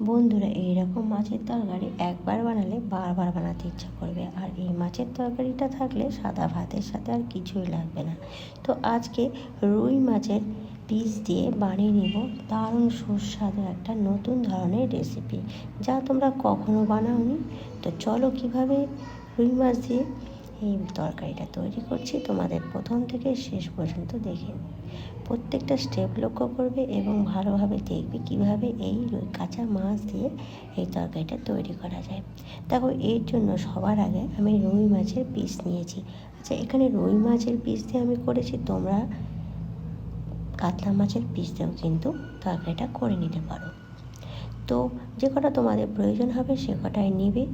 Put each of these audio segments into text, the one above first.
বন্ধুরা, এইরকম মাছের তরকারি একবার বানালে বারবার বানাতে ইচ্ছা করবে। আর এই মাছের তরকারিটা থাকলে সাদা ভাতের সাথে আর কিছুই লাগবে না। তো আজকে রুই মাছের পিস দিয়ে বানিয়ে নিব দারুণ সুস্বাদু একটা নতুন ধরনের রেসিপি যা তোমরা কখনো বানাওনি? তো চলো কীভাবে রুই মাছ দিয়ে এই তরকারিটা তৈরি করছি। তোমাদের প্রথম থেকে শেষ পর্যন্ত দেখে। প্রত্যেকটা স্টেপ লক্ষ্য করবে এবং ভালোভাবে দেখবে কীভাবে এই কাঁচা মাছ দিয়ে এই তরকারিটা তৈরি করা যায়। দেখো, এর জন্য সবার আগে আমি রুই মাছের পিস নিয়েছি। আচ্ছা এখানে রুই মাছের পিস দিয়ে আমি করেছি, তোমরা কাতলা মাছের পিস দিয়েও কিন্তু তরকারিটা করে নিতে পারো। তো, যে কটা তোমাদের প্রয়োজন হবে সে কটাই নেবে।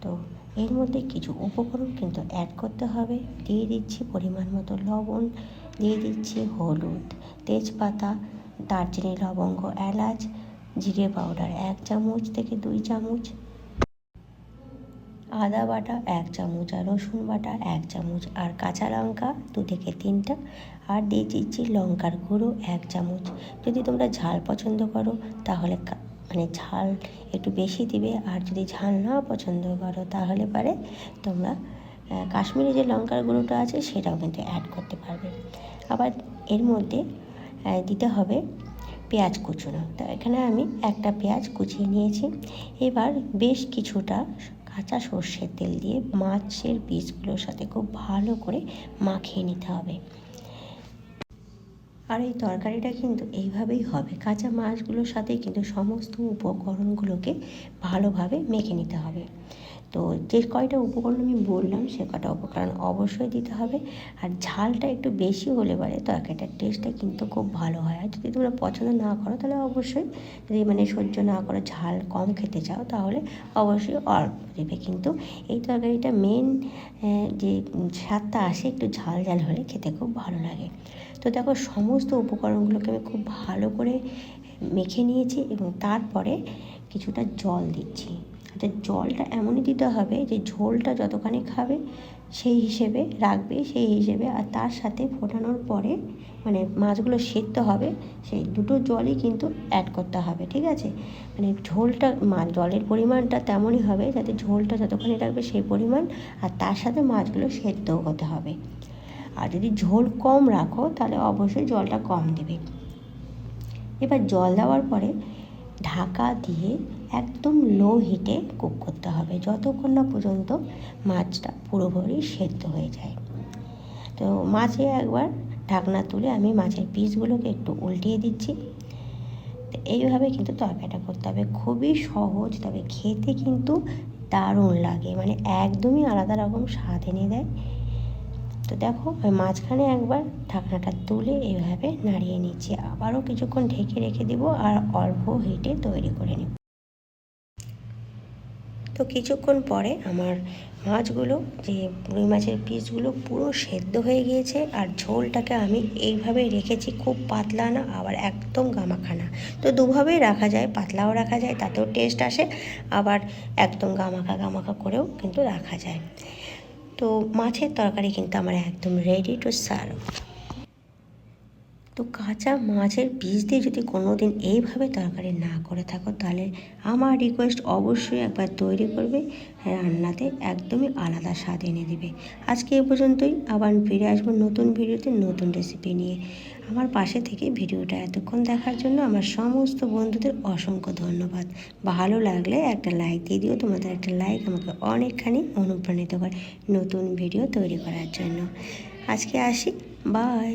তো এর মধ্যে কিছু উপকরণ কিন্তু অ্যাড করতে হবে। দিয়ে দিচ্ছি পরিমাণ মতো লবণ, দিয়ে দিচ্ছি হলুদ, তেজপাতা, দারচিনি, লবঙ্গ, এলাচ, জিরে পাউডার এক চামচ থেকে দুই চামচ, আদা বাটা এক চামচ আর রসুন বাটা এক চামচ আর কাঁচা লঙ্কা দু থেকে তিনটা। আর দিয়ে দিচ্ছি লঙ্কার গুঁড়ো এক চামচ। যদি তোমরা ঝাল পছন্দ করো তাহলে মানে ঝাল একটু বেশি দিবে, আর যদি ঝাল না পছন্দ করো তাহলে পারে তোমরা কাশ্মীরি যে লঙ্কার গুঁড়োটা আছে সেটাও কিন্তু অ্যাড করতে পারবে। আবার এর মধ্যে দিতে হবে পেঁয়াজ কুচুনো। তো এখানে আমি একটা পেঁয়াজ কুচিয়ে নিয়েছি। এবার বেশ কিছুটা কাঁচা সর্ষের তেল দিয়ে মাছের পিসগুলোর সাথে খুব ভালো করে মাখিয়ে নিতে হবে। আর এই তরকারিটা কিন্তু এইভাবেই হবে। কাঁচা মাছগুলোর সাথে কিন্তু সমস্ত উপকরণগুলোকে ভালোভাবে মেখে নিতে হবে। তো যে কয়টা উপকরণ আমি বললাম সে কটা উপকরণ অবশ্যই দিতে হবে। আর ঝালটা একটু বেশি হলে পারে তরকারিটার টেস্টটা কিন্তু খুব ভালো হয়। আর যদি তোমরা পছন্দ না করো তাহলে অবশ্যই যদি মানে সহ্য না করো ঝাল কম খেতে চাও তাহলে অবশ্যই অল্প দেবে। কিন্তু এই তরকারিটা মেন যে স্বাদটা আসে একটু ঝাল ঝাল হলে খেতে খুব ভালো লাগে। তো দেখো সমস্ত উপকরণগুলোকে আমি খুব ভালো করে মেখে নিয়েছি এবং তারপরে কিছুটা জল দিচ্ছি। আচ্ছা জলটা এমনই দিতে হবে যে ঝোলটা যতখানি খাবে সেই হিসেবে রাখবে, সেই হিসেবে। আর তার সাথে ফোটানোর পরে মানে মাছগুলো সেদ্ধ হবে, সেই দুটো জলই কিন্তু অ্যাড করতে হবে, ঠিক আছে? মানে ঝোলটা মা, জলের পরিমাণটা তেমনই হবে যাতে ঝোলটা যতখানি রাখবে সেই পরিমাণ, আর তার সাথে মাছগুলো সেদ্ধও হতে হবে। আর যদি ঝোল কম রাখো তাহলে অবশ্যই জলটা কম দেবে। এবার জল দেওয়ার পরে ঢাকা দিয়ে একদম লো হিটে কুক করতে হবে। যতক্ষণ না পর্যন্ত মাছটা পুরোপুরি সেদ্ধ হয়ে যায়। তো মাছে একবার ঢাকনা তুলে আমি মাছের পিসগুলোকে একটু উল্টিয়ে দিচ্ছি। তো এইভাবে কিন্তু তরকারিটা করতে হবে। খুবই সহজ, তবে খেতে কিন্তু দারুণ লাগে। মানে একদমই আলাদা রকম স্বাদ এনে দেয়। তো দেখো, আমি মাঝখানে একবার ঢাকনাটা তুলে এইভাবে নাড়িয়ে নিচ্ছি। আবারও কিছুক্ষণ ঢেকে রেখে দিব আর অল্প হিটে তৈরি করে নিব। তো কিছুক্ষণ পরে আমার মাছগুলো, যে রুই মাছের পিসগুলো পুরো সেদ্ধ হয়ে গিয়েছে আর ঝোলটাকে আমি এইভাবে রেখেছি, খুব পাতলা না, আবার একদম গামাখানা। তো দুভাবেই রাখা যায়, পাতলাও রাখা যায়, তাতেও টেস্ট আসে, আবার একদম গামাখা গামাখা করেও কিন্তু রাখা যায়। তো মাছের তরকারি কিন্তু আমার একদম রেডি টু সার্ভ তো কাঁচা মাছের বীজ দিয়ে যদি কোনো দিন এইভাবে তরকারি না করে থাকো, তাহলে আমার রিকোয়েস্ট অবশ্যই একবার তৈরি করবে। রান্নাতে একদমই আলাদা স্বাদ এনে দেবে। আজকে এ পর্যন্তই। আবার ফিরে আসব নতুন ভিডিওতে নতুন রেসিপি নিয়ে। আমার পাশে থেকে ভিডিওটা এতক্ষণ দেখার জন্য আমার সমস্ত বন্ধুদের অসংখ্য ধন্যবাদ। ভালো লাগলে একটা লাইক দিয়ে দিও। তোমাদের একটা লাইক আমাকে অনেকখানি অনুপ্রাণিত করে নতুন ভিডিও তৈরি করার জন্য। আজকে আসি। বাই